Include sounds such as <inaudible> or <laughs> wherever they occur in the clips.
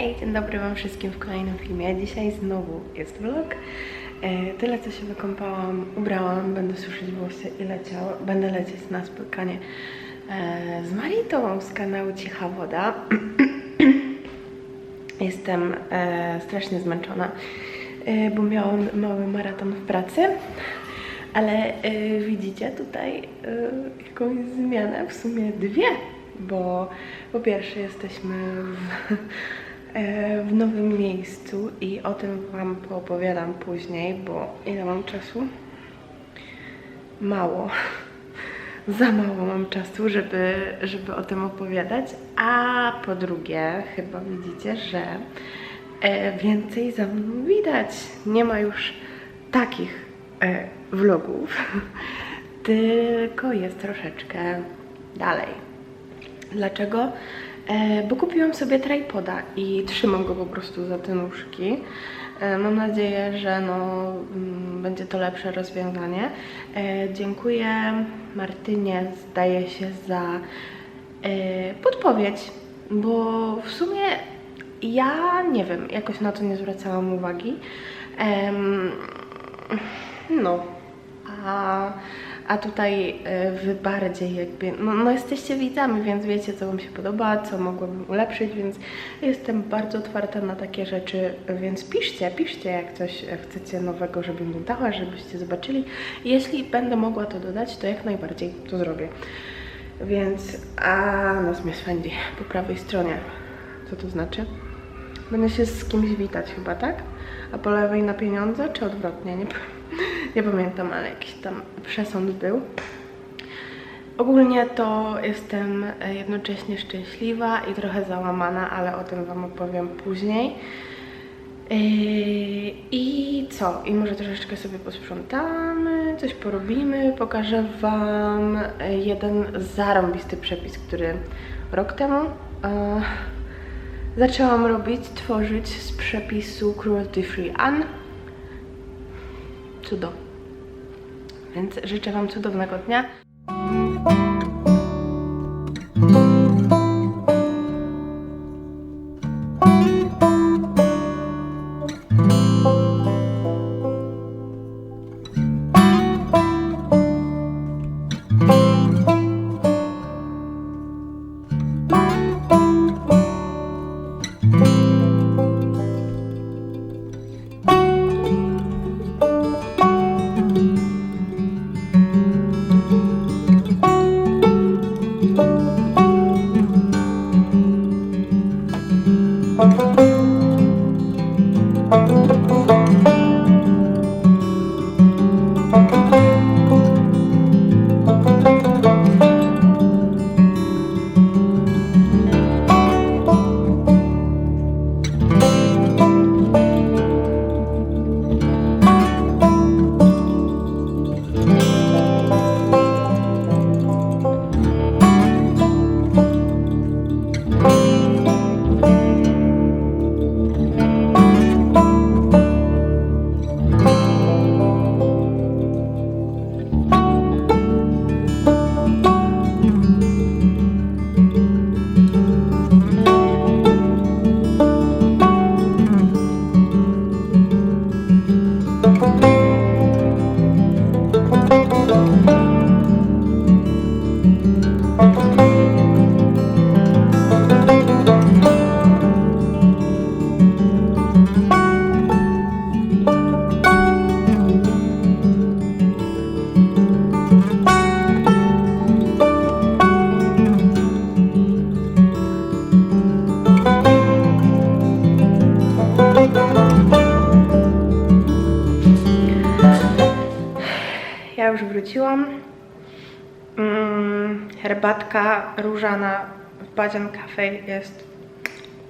Hej, dzień dobry Wam wszystkim w kolejnym filmie. Dzisiaj znowu jest vlog. E, tyle co się wykąpałam, ubrałam, będę suszyć włosy i leciał, będę lecieć na spotkanie e, z Maritą z kanału Cicha Woda. <clears throat> Jestem e, strasznie zmęczona, bo miałam mały maraton w pracy. Ale widzicie tutaj jakąś zmianę, w sumie dwie, bo po pierwsze jesteśmy w, w nowym miejscu i o tym Wam poopowiadam później, bo ile mam czasu? Mało. <laughs> Za mało mam czasu, żeby, żeby o tym opowiadać. A po drugie, chyba widzicie, że e, więcej za mną widać. Nie ma już takich e, vlogów, <laughs> tylko jest troszeczkę dalej. Dlaczego? E, bo kupiłam sobie tripoda i trzymam go po prostu za te nóżki. E, mam nadzieję, że no, mm, będzie to lepsze rozwiązanie. E, dziękuję Martynie, zdaje się, za podpowiedź, bo w sumie ja nie wiem, jakoś na to nie zwracałam uwagi. No, a, a tutaj e, wy bardziej jakby, no, no jesteście widzami, więc wiecie co wam się podoba, co mogłabym ulepszyć, więc jestem bardzo otwarta na takie rzeczy, więc piszcie, piszcie jak coś chcecie nowego, żebym dodała, żebyście zobaczyli. Jeśli będę mogła to dodać, to jak najbardziej to zrobię. Więc, a nos mnie swędzi po prawej stronie. Co to znaczy? Będę się z kimś witać chyba, tak? A po lewej na pieniądze, czy odwrotnie? Nie, nie pamiętam, ale jakiś tam przesąd był. Ogólnie to jestem e, jednocześnie szczęśliwa i trochę załamana, ale o tym Wam opowiem później. Yy, I co? I może troszeczkę sobie posprzątamy, coś porobimy. Pokażę Wam e, jeden zarąbisty przepis, który rok temu e, zaczęłam robić, tworzyć z przepisu Cruelty Free Anne. Cudo. Więc życzę Wam cudownego dnia. Ja już wróciłam. Mm, herbatka różana w Badzian Cafe jest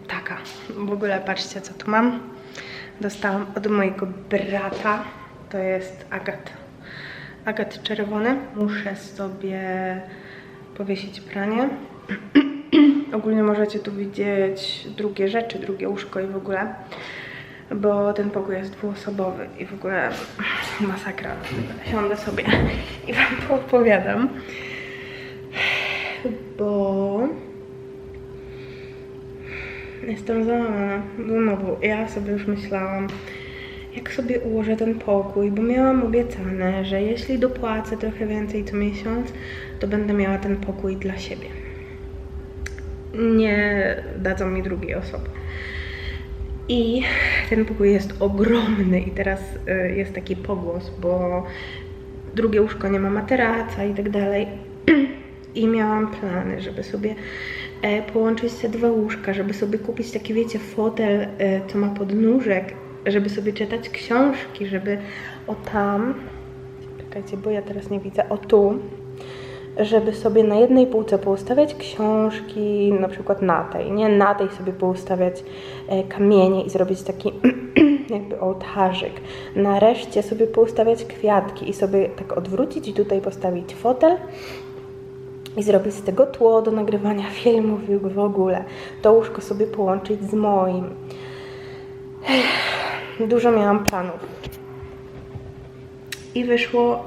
taka. W ogóle patrzcie co tu mam. Dostałam od mojego brata. To jest agat. Agat czerwony. Muszę sobie powiesić pranie. <clears throat> Ogólnie możecie tu widzieć drugie rzeczy, drugie łóżko i w ogóle bo ten pokój jest dwuosobowy i w ogóle masakra. Siądę sobie <laughs> i wam poopowiadam, bo Jestem załamana. Znowu, ja sobie już myślałam, jak sobie ułożę ten pokój, bo miałam obiecane, że jeśli dopłacę trochę więcej co miesiąc, to będę miała ten pokój dla siebie. Nie dadzą mi drugiej osoby. I ten pokój jest ogromny i teraz y, jest taki pogłos, bo drugie łóżko nie ma materaca i tak dalej. I miałam plany, żeby sobie e, połączyć te dwa łóżka, żeby sobie kupić taki, wiecie, fotel, e, co ma podnóżek, żeby sobie czytać książki, żeby o tam, czekajcie, bo ja teraz nie widzę, o tu, żeby sobie na jednej półce poustawiać książki, na przykład na tej, nie? Na tej sobie poustawiać e, kamienie i zrobić taki <clears throat> jakby ołtarzyk. Na reszcie sobie poustawiać kwiatki i sobie tak odwrócić i tutaj postawić fotel i zrobić z tego tło do nagrywania <laughs> filmów i w ogóle. To łóżko sobie połączyć z moim. Dużo miałam planów. I wyszło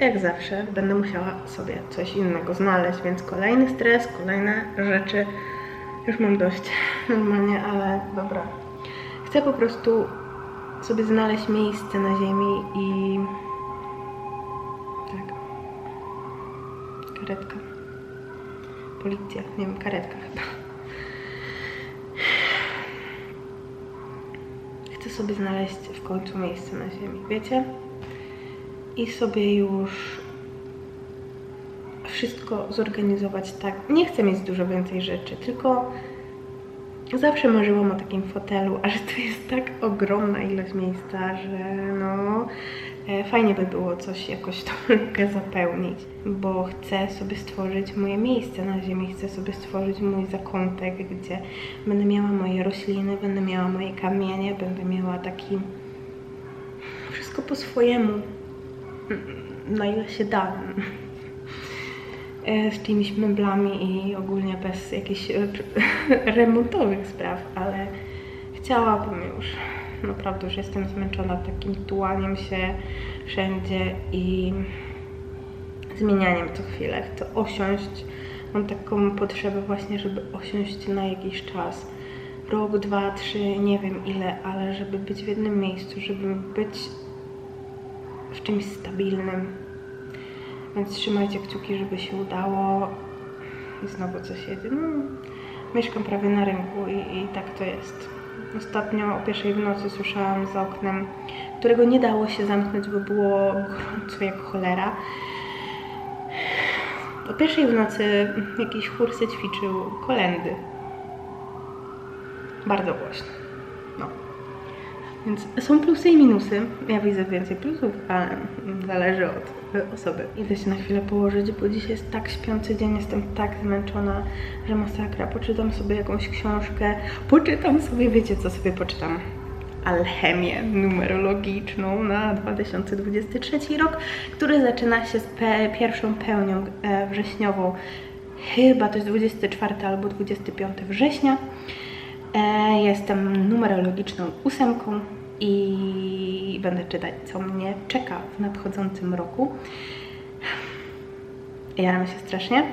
jak zawsze będę musiała sobie coś innego znaleźć, więc kolejny stres, kolejne rzeczy. Już mam dość <laughs> normalnie, ale dobra. Chcę po prostu sobie znaleźć miejsce na ziemi i tak. Karetka. Policja, nie wiem, karetka chyba. Chcę sobie znaleźć w końcu miejsce na ziemi, wiecie? I sobie już wszystko zorganizować tak. Nie chcę mieć dużo więcej rzeczy, tylko zawsze marzyłam o takim fotelu, a że tu jest tak ogromna ilość miejsca, że no e, fajnie by było coś jakoś tą lukę zapełnić, bo chcę sobie stworzyć moje miejsce na ziemi, chcę sobie stworzyć mój zakątek, gdzie będę miała moje rośliny, będę miała moje kamienie, będę miała taki wszystko po swojemu, na ile się da. Z czyimiś meblami i ogólnie bez jakichś e, <laughs> remontowych spraw, ale chciałabym już. Naprawdę już jestem zmęczona takim tułaniem się wszędzie i zmienianiem co chwilę. Chcę osiąść. Mam taką potrzebę właśnie, żeby osiąść na jakiś czas. Rok, dwa, trzy, nie wiem ile, ale żeby być w jednym miejscu, żeby być w czymś stabilnym. Więc trzymajcie kciuki, żeby się udało. I znowu coś jedzie. No, mieszkam prawie na rynku i, i tak to jest. Ostatnio o pierwszej w nocy słyszałam za oknem, którego nie dało się zamknąć, bo było gorąco jak cholera. O pierwszej w nocy jakiś chór se ćwiczył kolendy. Bardzo głośno. No. Więc są plusy i minusy. Ja widzę więcej plusów, ale zależy od osoby. Idę się na chwilę położyć, bo dzisiaj jest tak śpiący dzień, jestem tak zmęczona, że masakra. Poczytam sobie jakąś książkę, poczytam sobie, wiecie co sobie poczytam? Alchemię numerologiczną na 2023 rok, który zaczyna się z pe pierwszą pełnią e, wrześniową. Chyba to jest 24 albo 25 września. E, jestem numerologiczną ósemką i będę czytać, co mnie czeka w nadchodzącym roku. Jaram się strasznie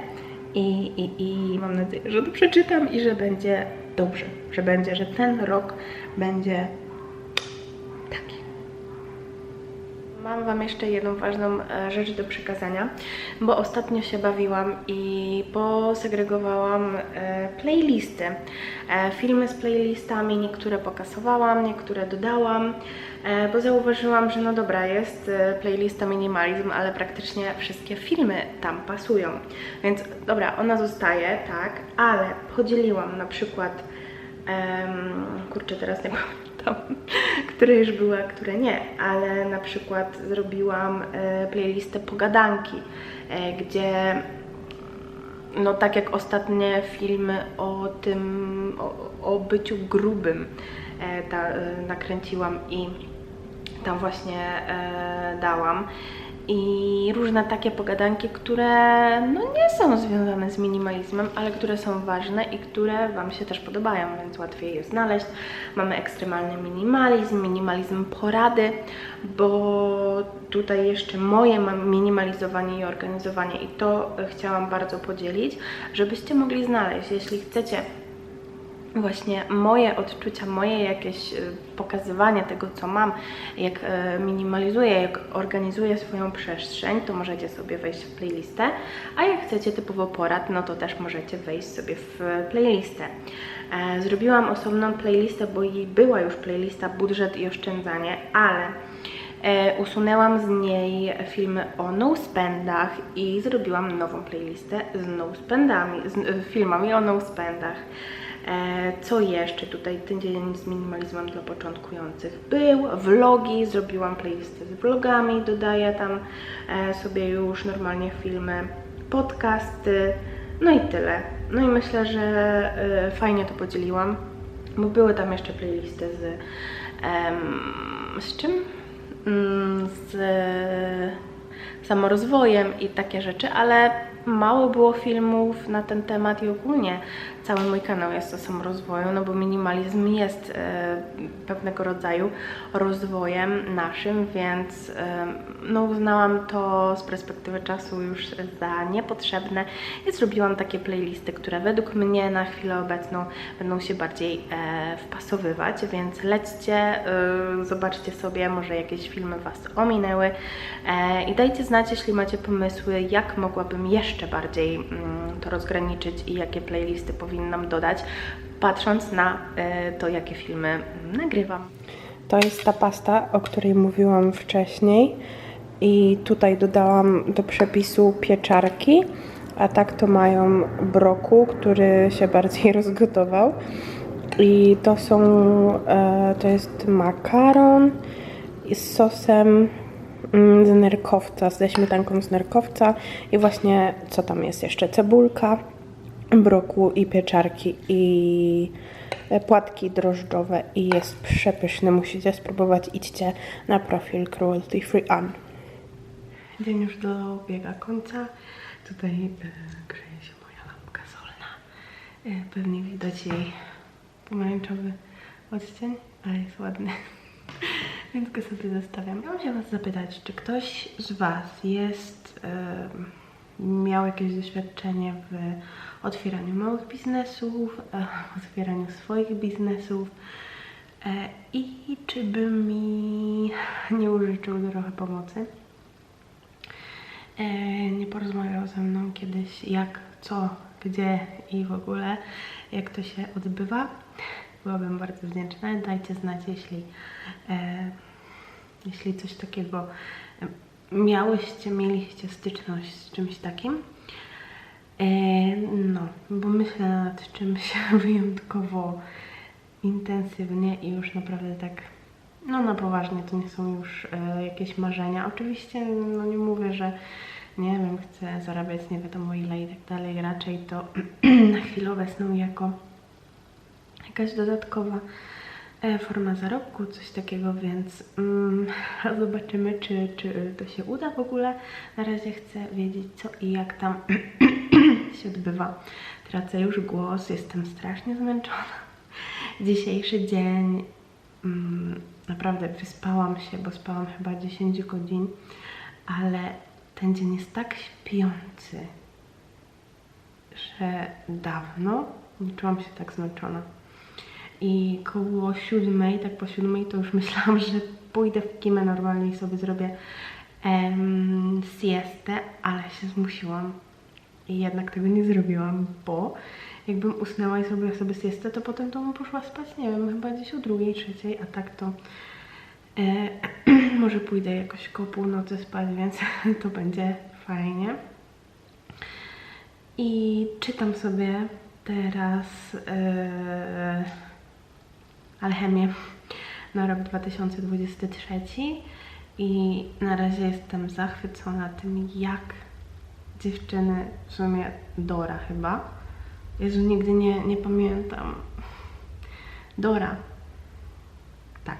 i, i, i mam nadzieję, że to przeczytam i że będzie dobrze, że będzie, że ten rok będzie taki. Mam Wam jeszcze jedną ważną e, rzecz do przekazania, bo ostatnio się bawiłam i posegregowałam e, playlisty. E, Filmy z playlistami, niektóre pokasowałam, niektóre dodałam, bo zauważyłam, że no dobra, jest playlista minimalizm, ale praktycznie wszystkie filmy tam pasują. Więc dobra, ona zostaje, tak, ale podzieliłam na przykład Em, kurczę, teraz nie <laughs> które już były, a które nie, ale na przykład zrobiłam e, playlistę pogadanki, e, gdzie no tak jak ostatnie filmy o tym, o, o byciu grubym e, ta, nakręciłam i tam właśnie dałam. I różne takie pogadanki, które no nie są związane z minimalizmem, ale które są ważne i które Wam się też podobają, więc łatwiej je znaleźć. Mamy ekstremalny minimalizm, minimalizm porady, bo tutaj jeszcze moje mam minimalizowanie i organizowanie i to chciałam bardzo podzielić, żebyście mogli znaleźć, jeśli chcecie właśnie moje odczucia, moje jakieś y, pokazywanie tego, co mam, jak y, minimalizuję, jak organizuję swoją przestrzeń, to możecie sobie wejść w playlistę, a jak chcecie typowo porad, no to też możecie wejść sobie w playlistę. E, Zrobiłam osobną playlistę, bo jej była już playlista budżet i oszczędzanie, ale E, usunęłam z niej filmy o no-spendach i zrobiłam nową playlistę z no-spendami, z e, filmami o no-spendach. E, co jeszcze tutaj ten dzień z minimalizmem dla początkujących był? Vlogi, zrobiłam playlistę z vlogami, dodaję tam e, sobie już normalnie filmy, podcasty, no i tyle. No i myślę, że e, fajnie to podzieliłam, bo były tam jeszcze playlisty z, z czym? Mm, z samorozwojem i takie rzeczy, ale mało było filmów na ten temat i ogólnie cały mój kanał jest o samorozwoju, no bo minimalizm jest e, pewnego rodzaju rozwojem naszym, więc e, no uznałam to z perspektywy czasu już za niepotrzebne i zrobiłam takie playlisty, które według mnie na chwilę obecną będą się bardziej e, wpasowywać, więc lećcie, zobaczcie sobie, może jakieś filmy Was ominęły i dajcie znać, jeśli macie pomysły, jak mogłabym jeszcze bardziej mm, to rozgraniczyć i jakie playlisty powinnam dodać, patrząc na e, to, jakie filmy nagrywam. To jest ta pasta, o której mówiłam wcześniej. I tutaj dodałam do przepisu pieczarki, a tak to mają broku, który się bardziej <laughs> rozgotował. I to są, e, to jest makaron z sosem mm, z nerkowca, ze śmietanką z nerkowca i właśnie co tam jest jeszcze, cebulka, broku i pieczarki i e, płatki drożdżowe i jest przepyszny, musicie spróbować, idźcie na profil Cruelty Free Ann. Dzień już dobiega końca. Tutaj e, grzeje się moja lampka solna. E, pewnie widać jej pomarańczowy odcień, ale jest ładny. <laughs> Więc go sobie zostawiam. Ja się Was zapytać, czy ktoś z Was jest, e, miał jakieś doświadczenie w otwieraniu małych biznesów, e, <laughs> otwieraniu swoich biznesów e, i czy by mi <laughs> nie użyczył trochę pomocy? e, nie porozmawiał ze mną kiedyś jak, co, gdzie i w ogóle jak to się odbywa. Byłabym bardzo wdzięczna. Dajcie znać, jeśli, jeśli coś takiego miałyście, mieliście styczność z czymś takim. E, no, bo myślę nad czymś <laughs> wyjątkowo intensywnie i już naprawdę tak no na poważnie, to nie są już e, jakieś marzenia. Oczywiście, no nie mówię, że nie wiem, chcę zarabiać nie wiadomo ile i tak dalej. Raczej to <clears throat> na chwilę obecną jako jakaś dodatkowa forma zarobku, coś takiego, więc mm, <laughs> zobaczymy, czy, czy to się uda w ogóle. Na razie chcę wiedzieć, co i jak tam <clears throat> się odbywa. Tracę już głos, jestem strasznie zmęczona. <laughs> Dzisiejszy dzień mm, naprawdę wyspałam się, bo spałam chyba 10 godzin, ale ten dzień jest tak śpiący, że dawno nie czułam się tak zmęczona. I koło siódmej, tak po siódmej, to już <laughs> myślałam, że pójdę w kimę normalnie i sobie zrobię em, siestę, ale się zmusiłam i jednak tego nie zrobiłam, bo jakbym usnęła i zrobiła sobie siestę, to potem to bym poszła spać, nie wiem, chyba gdzieś o drugiej, trzeciej, a tak to e, <clears throat> może pójdę jakoś koło północy spać, więc <laughs> to będzie fajnie. I czytam sobie teraz e, alchemię na rok 2023 i na razie jestem zachwycona tym, jak dziewczyny, w sumie Dora chyba, Jezu, nigdy nie, nie pamiętam. Dora. Tak.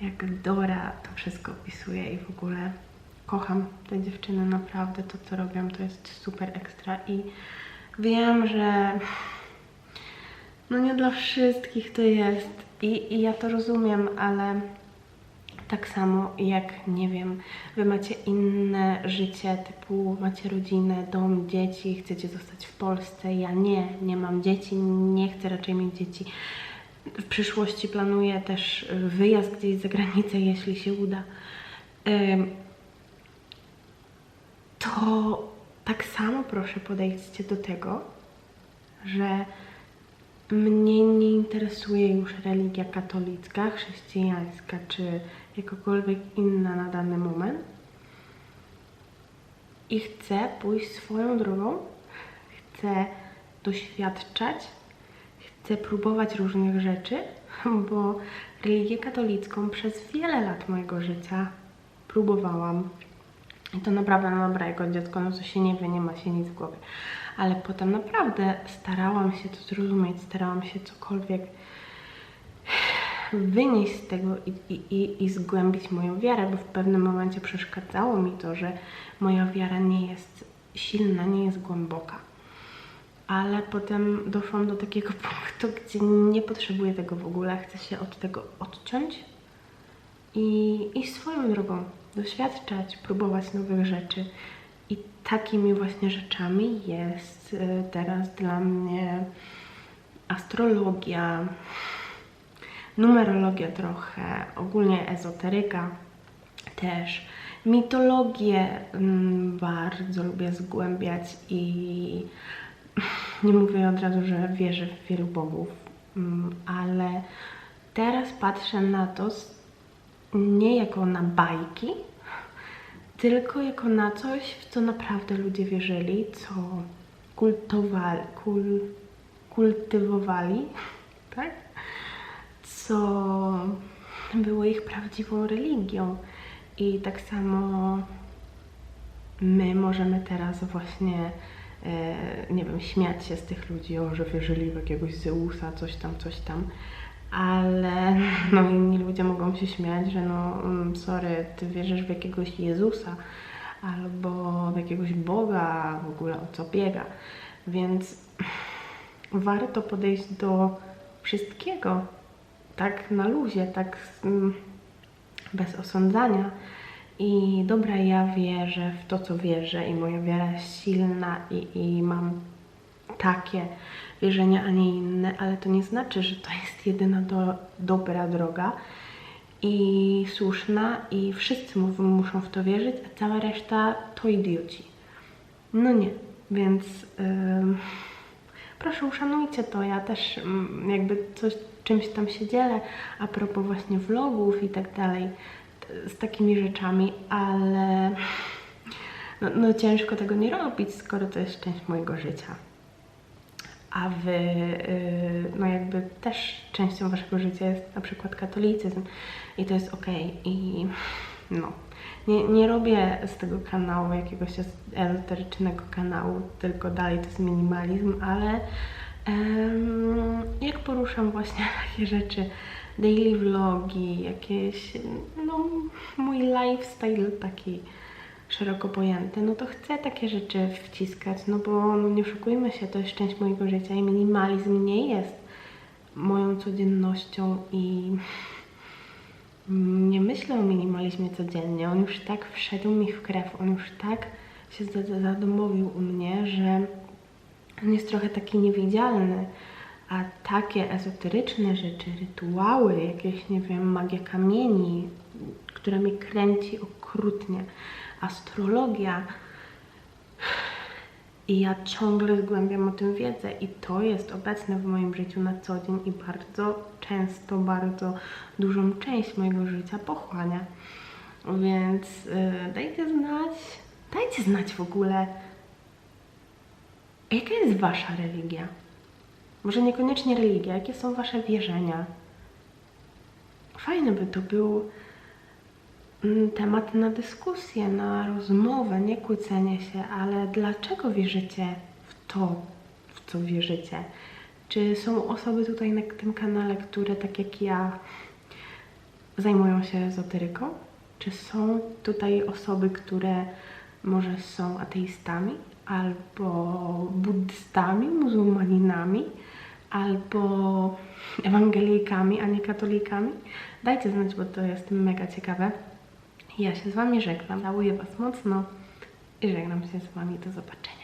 Jak Dora to wszystko opisuje i w ogóle kocham te dziewczyny, naprawdę to co robią to jest super ekstra i wiem, że no nie dla wszystkich to jest i, i ja to rozumiem, ale Tak samo jak, nie wiem, wy macie inne życie, typu macie rodzinę, dom, dzieci, chcecie zostać w Polsce. Ja nie, nie mam dzieci, nie chcę raczej mieć dzieci. W przyszłości planuję też wyjazd gdzieś za granicę, jeśli się uda. To tak samo proszę podejdźcie do tego, że mnie nie interesuje już religia katolicka, chrześcijańska czy jakakolwiek inna na dany moment. I chcę pójść swoją drogą, chcę doświadczać, chcę próbować różnych rzeczy, <laughs> bo religię katolicką przez wiele lat mojego życia próbowałam. I to naprawdę, no dobra, jako dziecko, no to się nie wie, nie ma się nic w głowie. Ale potem naprawdę starałam się to zrozumieć, starałam się cokolwiek wynieść z tego i, i, i, i zgłębić moją wiarę, bo w pewnym momencie przeszkadzało mi to, że moja wiara nie jest silna, nie jest głęboka. Ale potem doszłam do takiego <laughs> punktu, gdzie nie potrzebuję tego w ogóle, chcę się od tego odciąć i iść swoją drogą, doświadczać, próbować nowych rzeczy. I takimi właśnie rzeczami jest y, teraz dla mnie astrologia, numerologia trochę, ogólnie ezoteryka też. Mitologię mm, bardzo lubię zgłębiać i nie mówię od razu, że wierzę w wielu bogów, mm, ale teraz patrzę na to z- nie jako na bajki, tylko jako na coś, w co naprawdę ludzie wierzyli, co kultowali, kul, kultywowali, <laughs> tak? Co było ich prawdziwą religią. I tak samo my możemy teraz właśnie, e, nie wiem, śmiać się z tych ludzi, o, że wierzyli w jakiegoś Zeusa, coś tam, coś tam. Ale no inni ludzie mogą się śmiać, że no mm, sorry, ty wierzysz w jakiegoś Jezusa albo w jakiegoś Boga, w ogóle o co biega. Więc warto podejść do wszystkiego tak na luzie, tak mm, bez osądzania. I dobra, ja wierzę w to, co wierzę, i moja wiara jest silna, i, i mam takie wierzenia, a nie inne, ale to nie znaczy, że to jest jedyna do, dobra droga i słuszna, i wszyscy mu- muszą w to wierzyć, a cała reszta to idioci. No nie, więc ym, proszę uszanujcie to. Ja też ym, jakby coś, czymś tam się dzielę a propos właśnie vlogów i tak dalej, z takimi rzeczami, ale no, no ciężko tego nie robić, skoro to jest część mojego życia. A wy, y, no jakby też częścią waszego życia jest na przykład katolicyzm i to jest okej. I no, nie, nie robię z tego kanału jakiegoś ezoterycznego kanału, tylko dalej to jest minimalizm, ale jak poruszam właśnie <laughs> takie rzeczy, daily vlogi, jakieś, no mój lifestyle taki szeroko pojęty, no to chcę takie rzeczy wciskać, no bo no nie oszukujmy się, to jest część mojego życia i minimalizm nie jest moją codziennością i <laughs> nie myślę o minimalizmie codziennie. On już tak wszedł mi w krew, on już tak się za- zadomowił u mnie, że on jest trochę taki niewidzialny. A takie ezoteryczne rzeczy, rytuały, jakieś, nie wiem, magia kamieni, która mnie kręci okrutnie, astrologia. I ja ciągle zgłębiam o tym wiedzę i to jest obecne w moim życiu na co dzień i bardzo często, bardzo dużą część mojego życia pochłania. Więc yy, dajcie znać, dajcie znać w ogóle, jaka jest wasza religia. Może niekoniecznie religia, jakie są wasze wierzenia. Fajny by to był mm, temat na dyskusję, na rozmowę, nie kłócenie się, ale dlaczego wierzycie w to, w co wierzycie? Czy są osoby tutaj na tym kanale, które tak jak ja zajmują się ezoteryką? Czy są tutaj osoby, które może są ateistami albo buddystami, muzułmaninami, albo ewangelijkami, a nie katolikami? Dajcie znać, bo to jest mega ciekawe. Ja się z Wami żegnam. Całuję Was mocno i żegnam się z Wami. Do zobaczenia.